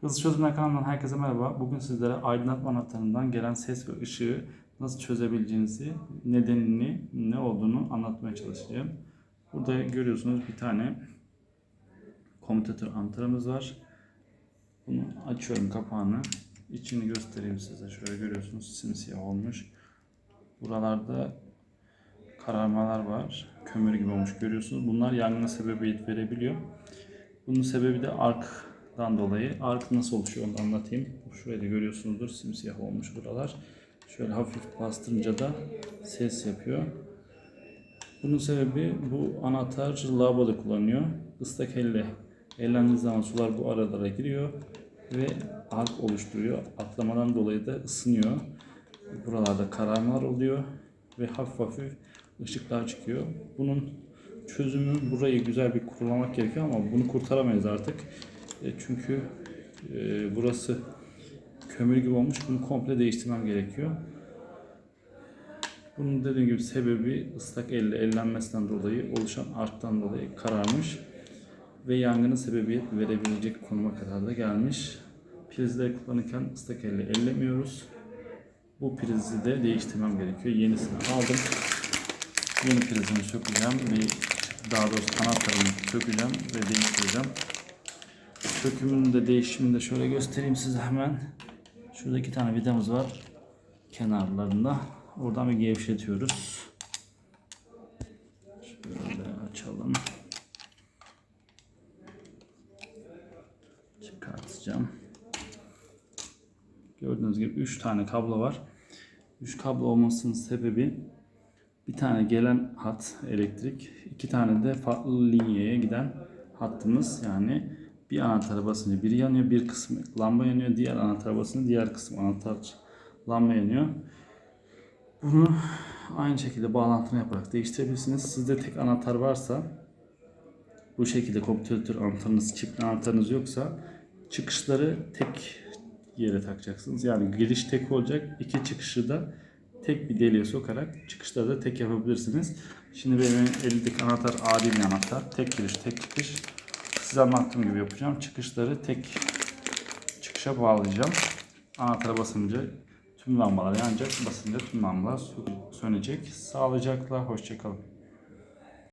Hızlı Çözümler kanalından herkese merhaba. Bugün sizlere aydınlatma anahtarından gelen ses ve ışığı nasıl çözebileceğinizi, nedenini, ne olduğunu anlatmaya çalışacağım. Burada görüyorsunuz bir tane komutatör anahtarımız var. Bunu açıyorum kapağını. İçini göstereyim size. Şöyle görüyorsunuz simsiyah olmuş. Buralarda kararmalar var. Kömür gibi olmuş görüyorsunuz. Bunlar yangına sebebiyet verebiliyor. Bunun sebebi de arktan dolayı. Ark nasıl oluşuyor onu anlatayım. Şurayı da görüyorsunuzdur. Simsiyah olmuş buralar. Şöyle hafif bastırınca da ses yapıyor. Bunun sebebi bu anahtar lavaboda kullanıyor. Islak elle ellendiği zaman sular bu aralara giriyor ve ark oluşturuyor. Atlamadan dolayı da ısınıyor. Buralarda kararmalar oluyor ve hafif hafif ışıklar çıkıyor. Bunun çözümü burayı güzel bir kurulamak gerekiyor ama bunu kurtaramayız artık. E, çünkü e, burası kömür gibi olmuş. Bunu komple değiştirmem gerekiyor. Bunun dediğim gibi sebebi ıslak elle ellenmesinden dolayı oluşan arktan dolayı kararmış ve yangına sebebiyet verebilecek konuma kadar da gelmiş. Prizleri kullanırken ıslak elle ellemiyoruz. Bu prizi de değiştirmem gerekiyor. Yenisini aldım. Yeni prizimi sökeceğim ve daha doğrusu anahtarını sökeceğim ve değiştireceğim. Sökümünü de değişimini de şöyle göstereyim size hemen. Şurada iki tane vidamız var kenarlarında. Oradan bir gevşetiyoruz. Şöyle açalım. Çıkartacağım. Gördüğünüz gibi 3 tane kablo var. 3 kablo olmasının sebebi bir tane gelen hat elektrik, iki tane de farklı linyeye giden hattımız yani bir anahtara basınca biri yanıyor, bir kısmı lamba yanıyor, diğer anahtara basınca diğer kısmı anahtar lamba yanıyor. Bunu aynı şekilde bağlantını yaparak değiştirebilirsiniz. Sizde tek anahtar varsa bu şekilde komutatör anahtarınız, çift anahtarınız yoksa çıkışları tek yere takacaksınız. Yani giriş tek olacak. iki çıkışı da tek bir deliğe sokarak çıkışları da tek yapabilirsiniz. Şimdi benim elimdeki anahtar adi bir anahtar. Tek giriş, tek çıkış. Size anlattığım gibi yapacağım. Çıkışları tek çıkışa bağlayacağım. Anahtara basınca tüm lambalar yanacak. Basınca tüm lambalar sönecek. Sağlıcakla hoşçakalın.